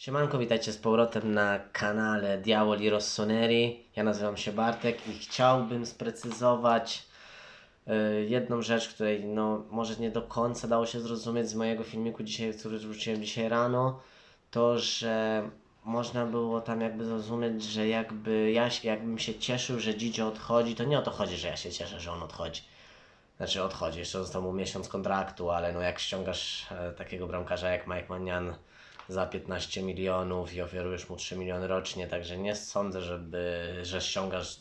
Siemanko, witajcie z powrotem na kanale Diavoli Rossoneri. Ja nazywam się Bartek i chciałbym sprecyzować y, jedną rzecz, której no, może nie do końca dało się zrozumieć z mojego filmiku dzisiaj, który wrzuciłem dzisiaj rano. To, że można było tam jakby zrozumieć, że jakby ja jakbym się cieszył, że Dzidzio odchodzi, to nie o to chodzi, że ja się cieszę, że on odchodzi. Znaczy odchodzi, jeszcze został mu miesiąc kontraktu, ale no jak ściągasz e, takiego bramkarza jak Mike Manian za 15 milionów i oferujesz mu 3 miliony rocznie, także nie sądzę, żeby, że ściągasz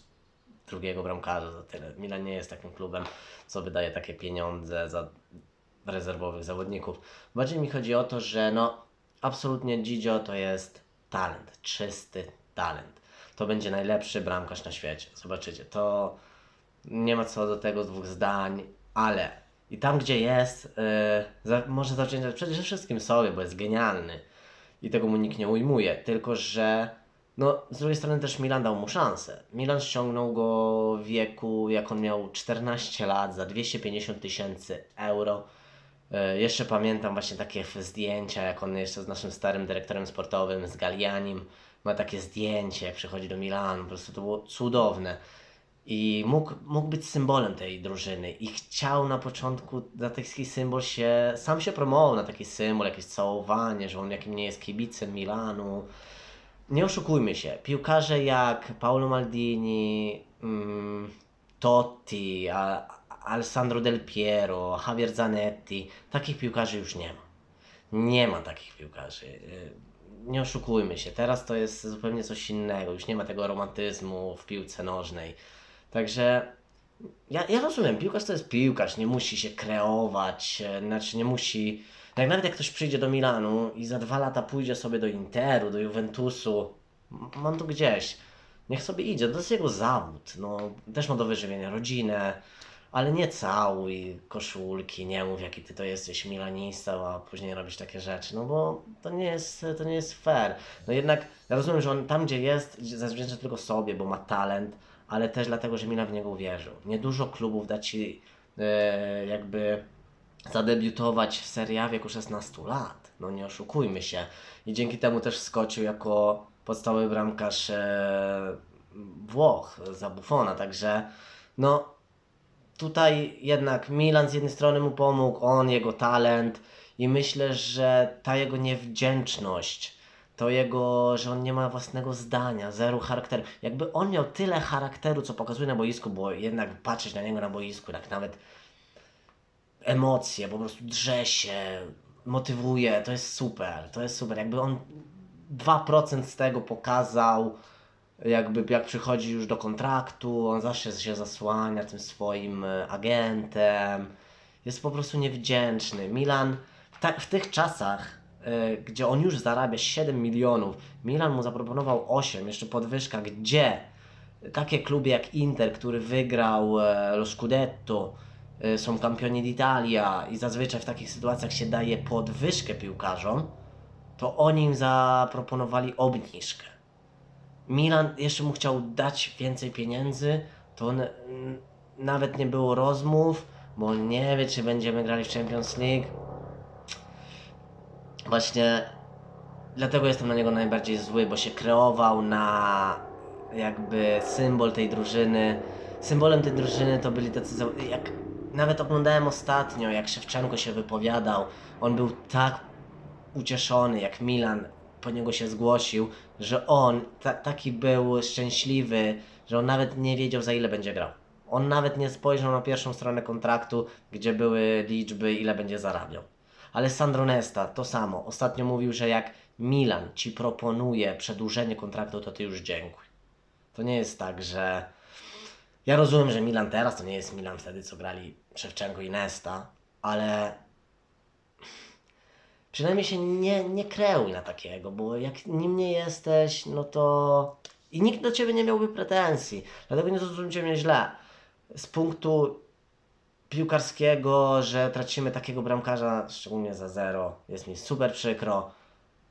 drugiego bramkarza za tyle. Milan nie jest takim klubem, co wydaje takie pieniądze za rezerwowych zawodników. Bardziej mi chodzi o to, że no absolutnie Dzidzio to jest talent, czysty talent. To będzie najlepszy bramkarz na świecie. Zobaczycie, to nie ma co do tego dwóch zdań, ale i tam gdzie jest, yy, za, może zacząć przede wszystkim sobie, bo jest genialny i tego mu nikt nie ujmuje, tylko że no z drugiej strony też Milan dał mu szansę. Milan ściągnął go w wieku, jak on miał 14 lat, za 250 tysięcy euro. E, Jeszcze pamiętam właśnie takie zdjęcia, jak on jeszcze z naszym starym dyrektorem sportowym, z Galianim, ma takie zdjęcie, jak przychodzi do Milanu, po prostu to było cudowne. I mógł, mógł być symbolem tej drużyny i chciał na początku na taki symbol się, sam się promował na taki symbol, jakieś całowanie, że on jakim nie jest kibicem Milanu. Nie oszukujmy się, piłkarze jak Paolo Maldini, mm, Totti, a, Alessandro Del Piero, Javier Zanetti, takich piłkarzy już nie ma. Nie ma takich piłkarzy. Nie oszukujmy się, teraz to jest zupełnie coś innego, już nie ma tego romantyzmu w piłce nożnej. Także ja, ja rozumiem, piłkarz to jest piłkarz, nie musi się kreować, e, znaczy nie musi. Jak nawet jak ktoś przyjdzie do Milanu i za dwa lata pójdzie sobie do Interu, do Juventusu, mam to gdzieś, niech sobie idzie, to jest jego zawód. No, też ma do wyżywienia rodzinę, ale nie całuj koszulki, nie mów jaki ty to jesteś milanista, a później robisz takie rzeczy, no bo to nie jest, to nie jest fair. No jednak ja rozumiem, że on tam gdzie jest, zawdzięcza tylko sobie, bo ma talent, ale też dlatego, że Milan w niego uwierzył. Niedużo klubów da ci e, jakby zadebiutować w Serie A w wieku 16 lat. No nie oszukujmy się. I dzięki temu też wskoczył jako podstawowy bramkarz e, Włoch za Buffona, także no tutaj jednak Milan z jednej strony mu pomógł, on, jego talent i myślę, że ta jego niewdzięczność, to jego, że on nie ma własnego zdania, zero charakteru. Jakby on miał tyle charakteru, co pokazuje na boisku, bo jednak patrzeć na niego na boisku, tak nawet emocje, po prostu drze się, motywuje, to jest super, to jest super. Jakby on 2% z tego pokazał, jakby jak przychodzi już do kontraktu, on zawsze się zasłania tym swoim e, agentem. Jest po prostu niewdzięczny. Milan w, ta, w tych czasach, gdzie on już zarabia 7 milionów, Milan mu zaproponował 8, jeszcze podwyżka, gdzie takie kluby jak Inter, który wygrał e, lo Scudetto, e, są kampioni d'Italia i zazwyczaj w takich sytuacjach się daje podwyżkę piłkarzom, to oni im zaproponowali obniżkę. Milan jeszcze mu chciał dać więcej pieniędzy, to on, mm, nawet nie było rozmów, bo on nie wie, czy będziemy grali w Champions League. Właśnie dlatego jestem na niego najbardziej zły, bo się kreował na jakby symbol tej drużyny. Symbolem tej drużyny to byli tacy, jak nawet oglądałem ostatnio, jak Szewczenko się wypowiadał, on był tak ucieszony, jak Milan po niego się zgłosił, że on ta, taki był szczęśliwy, że on nawet nie wiedział za ile będzie grał. On nawet nie spojrzał na pierwszą stronę kontraktu, gdzie były liczby, ile będzie zarabiał. Ale Sandro Nesta to samo. Ostatnio mówił, że jak Milan ci proponuje przedłużenie kontraktu, to ty już dziękuj. To nie jest tak, że. Ja rozumiem, że Milan teraz to nie jest Milan wtedy, co grali Szewczenko i Nesta, ale przynajmniej się nie, nie kreuj na takiego, bo jak nim nie jesteś, no to. I nikt do ciebie nie miałby pretensji. Dlatego nie zrozumcie mnie źle. Z punktu piłkarskiego, że tracimy takiego bramkarza, szczególnie za zero, jest mi super przykro,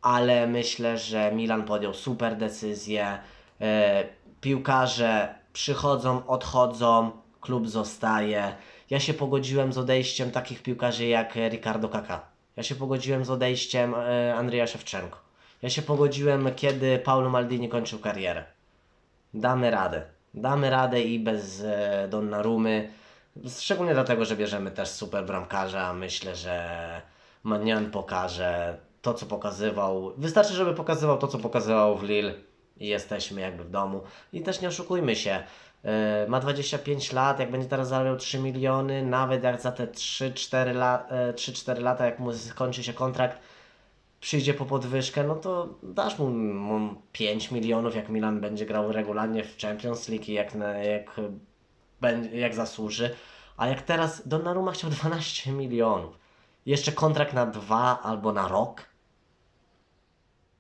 ale myślę, że Milan podjął super decyzję. E, piłkarze przychodzą, odchodzą, klub zostaje. Ja się pogodziłem z odejściem takich piłkarzy jak Ricardo Kaka. Ja się pogodziłem z odejściem e, Andrzeja Szewczenko. Ja się pogodziłem, kiedy Paulo Maldini kończył karierę. Damy radę. Damy radę i bez e, Donnarumy. Szczególnie dlatego, że bierzemy też super bramkarza. Myślę, że Manian pokaże to, co pokazywał. Wystarczy, żeby pokazywał to, co pokazywał w Lille i jesteśmy jakby w domu. I też nie oszukujmy się. e, Ma 25 lat, jak będzie teraz zarabiał 3 miliony, nawet jak za te 3-4 la, e, 3-4 lata, jak mu skończy się kontrakt, przyjdzie po podwyżkę, no to dasz mu, mu 5 milionów, jak Milan będzie grał regularnie w Champions League i jak, jak, jak zasłuży. A jak teraz Donnarumma chciał 12 milionów, jeszcze kontrakt na dwa albo na rok,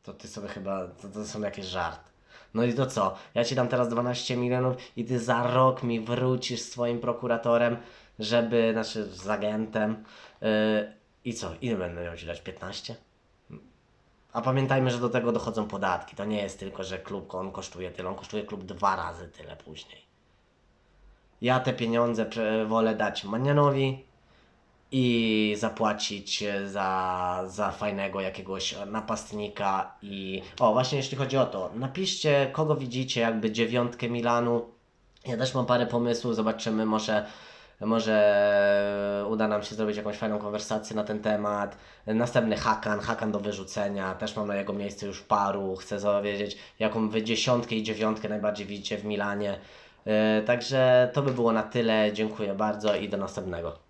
to ty sobie chyba, to, to są jakieś żarty. No i to co? Ja ci dam teraz 12 milionów i ty za rok mi wrócisz swoim prokuratorem, żeby, znaczy z agentem. Yy, I co? Ile będę miał ci dać? 15? A pamiętajmy, że do tego dochodzą podatki. To nie jest tylko, że klub on kosztuje tyle, on kosztuje klub dwa razy tyle później. Ja te pieniądze wolę dać Manianowi i zapłacić za, za fajnego jakiegoś napastnika i... O, właśnie jeśli chodzi o to, napiszcie kogo widzicie jakby dziewiątkę Milanu. Ja też mam parę pomysłów, zobaczymy, może, może uda nam się zrobić jakąś fajną konwersację na ten temat. Następny Hakan, Hakan do wyrzucenia, też mam na jego miejsce już paru. Chcę dowiedzieć, jaką wy dziesiątkę i dziewiątkę najbardziej widzicie w Milanie. Yy, Także to by było na tyle. Dziękuję bardzo i do następnego.